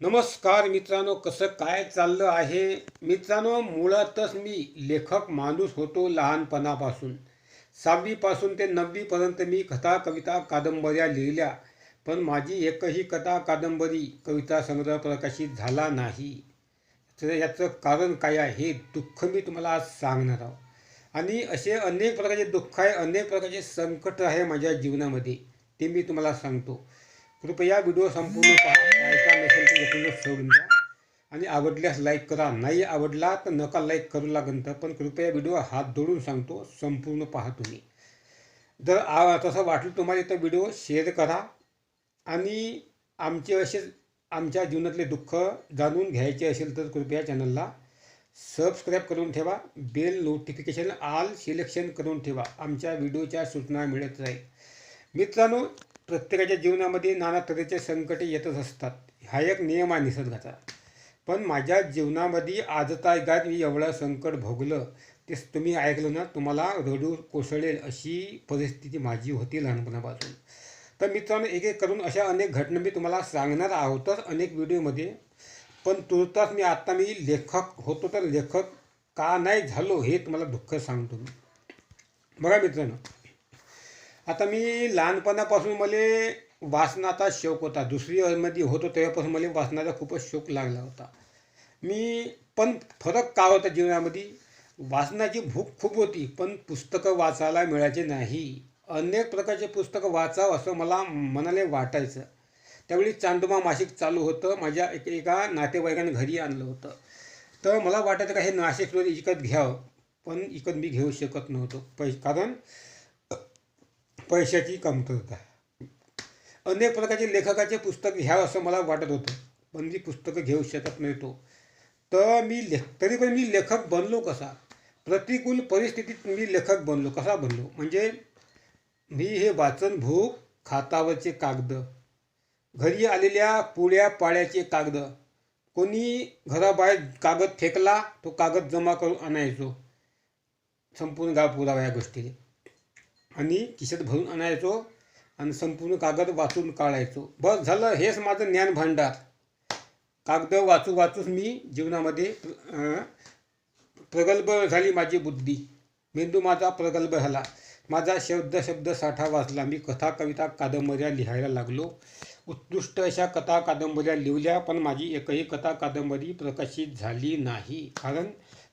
नमस्कार मित्रांनो कसं काय चाललं आहे? मित्रांनो मुळातच मी लेखक माणूस होतो लहानपणापासून. सहावीपासून ते नववीपर्यंत मी कथा कविता कादंबऱ्या लिहिल्या पण माझी एकही कथा कादंबरी कविता संग्रह प्रकाशित झाला नाही. तर याचं कारण काय आहे हे दुःख मी तुम्हाला आज सांगणार आहोत आणि असे अनेक प्रकारचे दुःख आहे अनेक प्रकारचे संकट आहे माझ्या जीवनामध्ये ते मी तुम्हाला सांगतो. कृपया व्हिडिओ संपूर्ण पहा. ऐका सोडून द्या. आणि आवडल्यास लाईक करा. नाही आवडला तर नका लाईक करू लागन तर पण कृपया व्हिडिओ हात जोडून सांगतो. संपूर्ण पहा तुम्ही. जर आ तसं वाटलं तुम्हाला तर व्हिडिओ शेअर करा. आणि आमचे असे आमच्या जीवनातले दुःख जाणून घ्यायचे असेल तर कृपया चॅनलला सबस्क्राईब करून ठेवा. बेल नोटिफिकेशन आल सिलेक्शन करून ठेवा. आमच्या व्हिडिओच्या सूचना मिळत राहील. मित्रांनो प्रत्येकाच्या जीवनामध्ये नाना तऱ्हेचे संकटे येतच असतात. हा एक नियम आहे निसर्गाचा. पण माझ्या जीवनामध्ये आजतागायत मी एवढं संकट भोगलं ते तुम्ही ऐकलं ना तुम्हाला रडू कोसळेल अशी परिस्थिती माझी होती लहानपणापासून. तर मित्रांनो एक एक करून अशा अनेक घटना मी तुम्हाला सांगणार आहोतच अनेक व्हिडिओमध्ये. पण तुर्तास मी आत्ता मी लेखक होतो तर लेखक का नाही झालो हे तुम्हाला दुःख सांगतो मी. बघा मित्रांनो आता मी लहानपणापासून मला वाचनाचा शौक होता. दुसरी मध्ये होतो तेव्हापासून मला वाचनाचा खूपच शौक लागला होता. मी पण फरक का होता जीवनामध्ये? वाचनाची भूक खूप होती पण पुस्तकं वाचायला मिळायचे नाही. अनेक प्रकारचे पुस्तकं वाचावं असं मला मनाला वाटायचं. त्यावेळी चांदोबा मासिक चालू होतं. माझ्या एक एका नातेवाईकाने घरी आणलं होतं. तर मला वाटायचं का हे नाशिक इकत घ्यावं. पण इकत मी घेऊ शकत नव्हतो. पै कारण पैशाची कमतरता अनेक प्रकारचे लेखकाचे पुस्तक घ्यावं असं मला वाटत होतं. पण मी पुस्तकं घेऊ शकत नव्हतो तर मी लेख तरी पण मी लेखक बनलो कसा? प्रतिकूल परिस्थितीत मी लेखक बनलो. कसा बनलो? म्हणजे मी हे वाचन भूक खातावरचे कागद घरी आलेल्या पुळ्या पाळ्याचे कागद. कोणी घराबाहेर कागद फेकला तो कागद जमा करून आणायचो. संपूर्ण गाव पुरावा या गोष्टीने आणि खिशात भरून आणायचो आणि संपूर्ण कागद वाचून काढायचो. बस झालं हेच माझं ज्ञान भांडार कागद वाचू वाचूच मी जीवनामध्ये प्रगल्भ झाली माझी बुद्धी. मेंदू माझा प्रगल्भ झाला. माझा शब्द शब्द साठा वाचला. मी कथा कविता कादंबऱ्या लिहायला लागलो. उत्कृष्ट अशा कथा कादंबऱ्या लिहिल्या पण माझी एकही कथा कादंबरी प्रकाशित झाली नाही कारण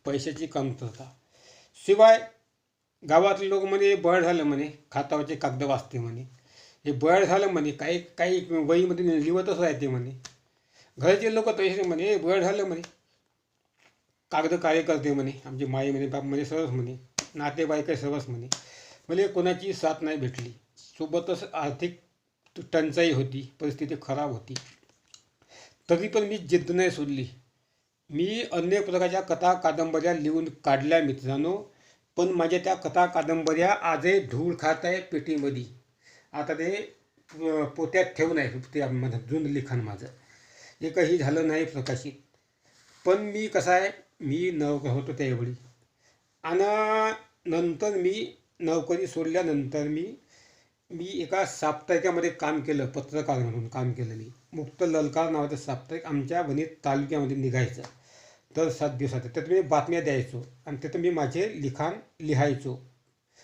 पैशाची कमतरता. शिवाय गावातले लोक म्हणे बळ झालं म्हणे खातावरचे कागद वाचते म्हणे. हे बळ झालं म्हणे काही काही वहीमध्ये लिवतच राहते म्हणे. घरचे लोक तसे म्हणे हे बळ झालं म्हणे. कागद कार्य करते म्हणे. आमची माई म्हणे बाप म्हणे. सरस म्हणे नातेवाईक सरस म्हणे. मला कोणाची साथ नाही भेटली. सोबतच आर्थिक टंचाई होती. परिस्थिती खराब होती. तरी पण मी जिद्द नाही सोडली. मी अनेक प्रकारच्या कथा कादंबऱ्या लिहून काढल्या मित्रांनो. पण माझ्या त्या कथा कादंबऱ्या आजही धूळ खात आहे पेटीमध्ये. आता ते पोत्यात ठेवून आहे ते माझं जुनं लिखाण माझं. एकही झालं नाही प्रकाशित. पण मी कसं आहे मी नवकर होतो त्यावेळी. आणि नंतर मी नोकरी सोडल्यानंतर मी मी एका साप्ताहिकामध्ये काम केलं पत्रकार म्हणून काम केलं मी मुक्त ललकार नावाचं साप्ताहिक आमच्या वनीत तालुक्यामध्ये निघायचं. दर सात दिवसात. त्यात मी बातम्या द्यायचो आणि तिथं मी माझे लिखाण लिहायचो.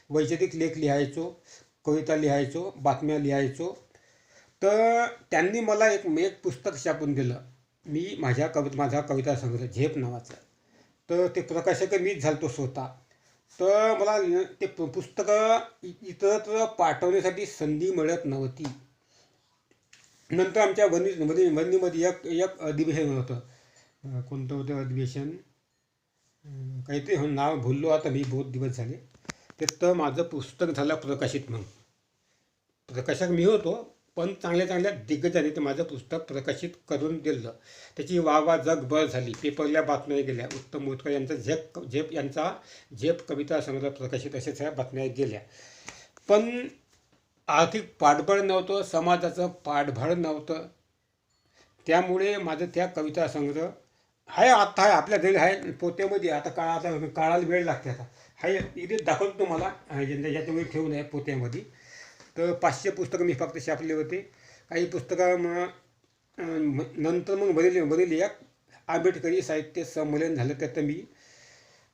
वैचारिक लेख लिहायचो कविता लिहायचो बातम्या लिहायचो. तर त्यांनी मला एक एक पुस्तक छापून दिलं. मी माझ्या कवि माझा कविता संग्रह झेप नावाचा. तर ते प्रकाशक मीच झालतो स्वतः. तर मला ते पु- पुस्तकं इतरत्र पाठवण्यासाठी संधी मिळत नव्हती. नंतर आमच्या वनी वनी वनीमध्ये एक एक अधिवेशन होतं. कोणतं होतं अधिवेशन? काहीतरी हो- नाव भुललो आता मी बहुत दिवस झाले. ते तर माझं पुस्तक झालं प्रकाशित म्हणून. प्रकाशक मी होतो पण चांगल्या चांगल्या दिग्गजांनी ते माझं पुस्तक प्रकाशित करून दिलं. त्याची वा वा जगभर झाली. पेपरल्या बातम्या गेल्या. उत्तम मोदकर यांचा झेप झेप यांचा झेप कविता संग्रह प्रकाशित अशा सगळ्या बातम्या गेल्या. पण आर्थिक पाठबळ नव्हतं समाजाचं पाठबळ नव्हतं. त्यामुळे माझं त्या कविता संग्रह आहे आत्ता आहे आपल्या घरी आहे पोत्यामध्ये आता काळ आता काळाला वेळ लागते आता. आहे इथे दाखवतो तुम्हाला. आहे, ज्यांच्या ठेवून आहे पोत्यामध्ये. तर पाचशे पुस्तकं मी फक्त छापले होते. काही पुस्तकं मग नंतर मग बरेली बरेली एक आंबेडकरी साहित्य संमेलन झालं. त्यात मी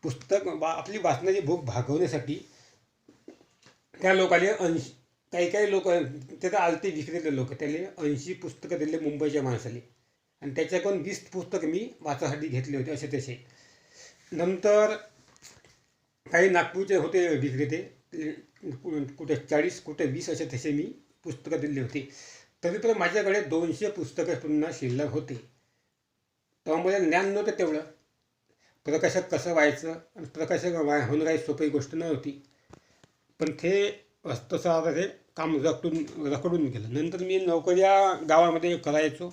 पुस्तक वा आपली वाचनाची भूक भागवण्यासाठी त्या लोकांनी ऐंशी काही काही लोक त्याचा आलते विक्रेते लोक त्याला ऐंशी पुस्तकं दिले मुंबईच्या माणसाला. आणि त्याच्याकडून वीस पुस्तकं मी वाचासाठी घेतले होते असे तसे नंतर काही नागपूरचे होते विक्रेते ते कु- कुठे चाळीस कुठे वीस असे तसे मी पुस्तकं दिले होते. तरी पण माझ्याकडे दोनशे पुस्तकं पुन्हा शिल्लक होते. तेव्हा मला ज्ञान नव्हतं तेवढं. प्रकाशक कसं व्हायचं आणि प्रकाशक व्हाय होणं काही सोपी गोष्ट नव्हती. पण ते तसं आता ते काम रकडून रखडून गेलं. नंतर मी नोकऱ्या गावामध्ये करायचो.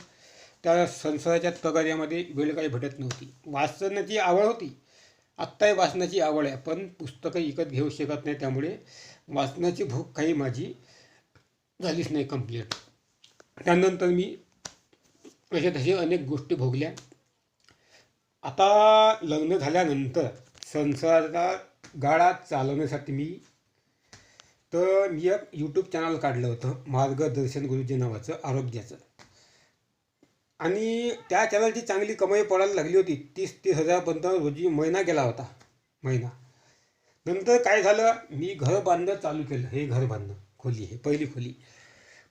त्या संसाराच्या तगाऱ्यामध्ये वेळ काही भेटत नव्हती. वाचण्याची आवड होती. आत्ताही वाचनाची आवड आहे पण पुस्तकं विकत घेऊ शकत नाही त्यामुळे वाचनाची भूक काही माझी झालीच नाही कंप्लीट त्यानंतर मी अशा तसे अनेक गोष्टी भोगल्या. आता लग्न झाल्यानंतर संसाराचा गाडा चालवण्यासाठी मी तर मी एक यूट्यूब चॅनल काढलं होतं मार्गदर्शन गुरुजी नावाचं आरोग्याचं. आणि त्या चॅनलची चांगली कमाई पडायला लागली होती. तीस तीस हजारपर्यंत रोजी महिना गेला होता. महिना. नंतर काय झालं? मी घर बांधणं चालू केलं. हे घर बांधणं. खोली हे. पहिली खोली.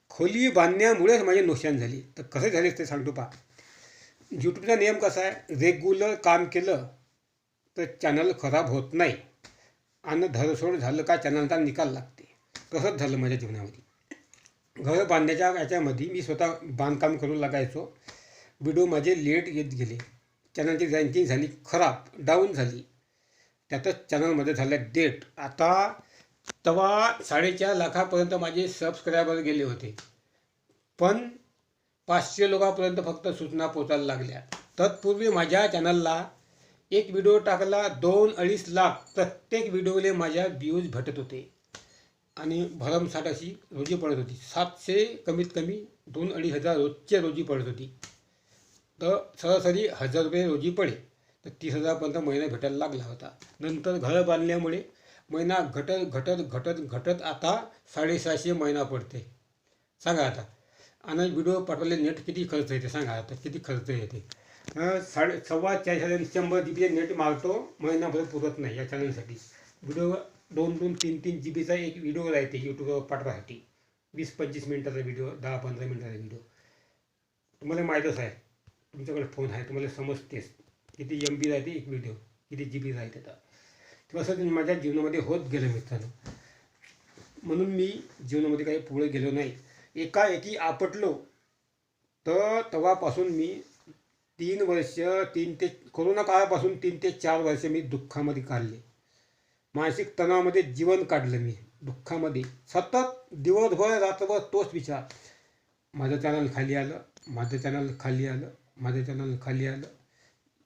खोली बांधण्यामुळेच माझे नुकसान झाली. तर कसं झाले ते सांगतो पा यूट्यूबचा नियम कसा आहे? रेग्युलर काम केलं तर चॅनल खराब होत नाही. आणि धरसोड झालं का चॅनलचा निकाल लागते. तसंच झालं माझ्या जीवनामध्ये. घर बांधण्याच्या याच्यामध्ये मी स्वतः बांधकाम करू लागायचो. विडो माझे लेट येत गेले. चॅनलची रँकिंग झाली खराब डाऊन झाली. त्यातच चॅनलमध्ये झालं डेट आता तेव्हा साडेचार लाखापर्यंत माझे सबस्क्रायबर गेले होते. पण पाचशे लोकांपर्यंत फक्त सूचना पोचायला लागल्या. तत्पूर्वी माझ्या चॅनलला एक व्हिडिओ टाकला दोन अडीच लाख. प्रत्येक व्हिडिओले माझ्या व्ह्यूज भेटत होते. आणि भरमसाठ अशी रोजी पडत होती. सातशे कमीत कमी दोन अडीच हजार रोजच्या रोजी पडत होती. तर सरासरी हजार रुपये रोजी पडे. तर तीस हजारपर्यंत महिना भेटायला लागला होता. नंतर घर बांधल्यामुळे महिना घटत घटत घटत घटत आता साडेसहाशे महिना पडते. सांगा आता. आणि व्हिडिओ पाठवले नेट किती खर्च येते सांगा आता. किती खर्च येते. साडे सव्वा चाळीस हजार शंभर जी नेट मारतो महिनाभर पुरत नाही या चॅनलसाठी व्हिडिओ दोन दोन तीन तीन जी बीचा एक व्हिडिओ राहते यूट्यूबवर पाठवासाठी वीस पंचवीस मिनटाचा व्हिडिओ दहा पंधरा मिनटाचा व्हिडिओ तुम्हाला माहीतच आहे तुमच्याकडे फोन आहे तुम्हाला समजतेच. किती एम बी राहते एक व्हिडिओ किती जी बी राहते तर. असं माझ्या जीवनामध्ये होत गेलं मित्रांनो. म्हणून मी जीवनामध्ये काही पुढे गेलो नाही. एकाएकी आपटलो तर तेव्हापासून मी तीन वर्ष तीन ते कोरोना काळापासून तीन ते चार वर्ष मी दुःखामध्ये काढले. मानसिक तणावामध्ये जीवन काढलं मी. दुःखामध्ये. सतत दिवसभर रात्रभर तोच विचार. माझं चॅनल खाली आलं माझं चॅनल खाली आलं माझं चॅनल खाली आलं.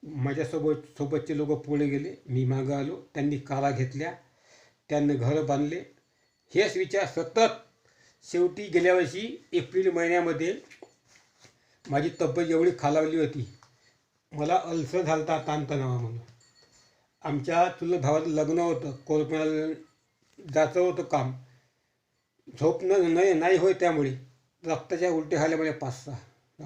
माझ्यासोबत सोबतचे लोक पुढे गेले. मी मागं आलो. त्यांनी कारा घेतल्या. त्यांनी घरं बांधले. हेच विचार सतत शेवटी गेल्या वर्षी एप्रिल महिन्यामध्ये माझी तब्येत एवढी खालावली होती. मला अल्सर झाला होता ताणतणावा म्हणून आमच्या चुलत भावाचं लग्न होतं कोरपणाला जायचं होतं काम. झोप न नाही होय त्यामुळे. रक्ताच्या उलटी झाल्यामुळे पाच सहा.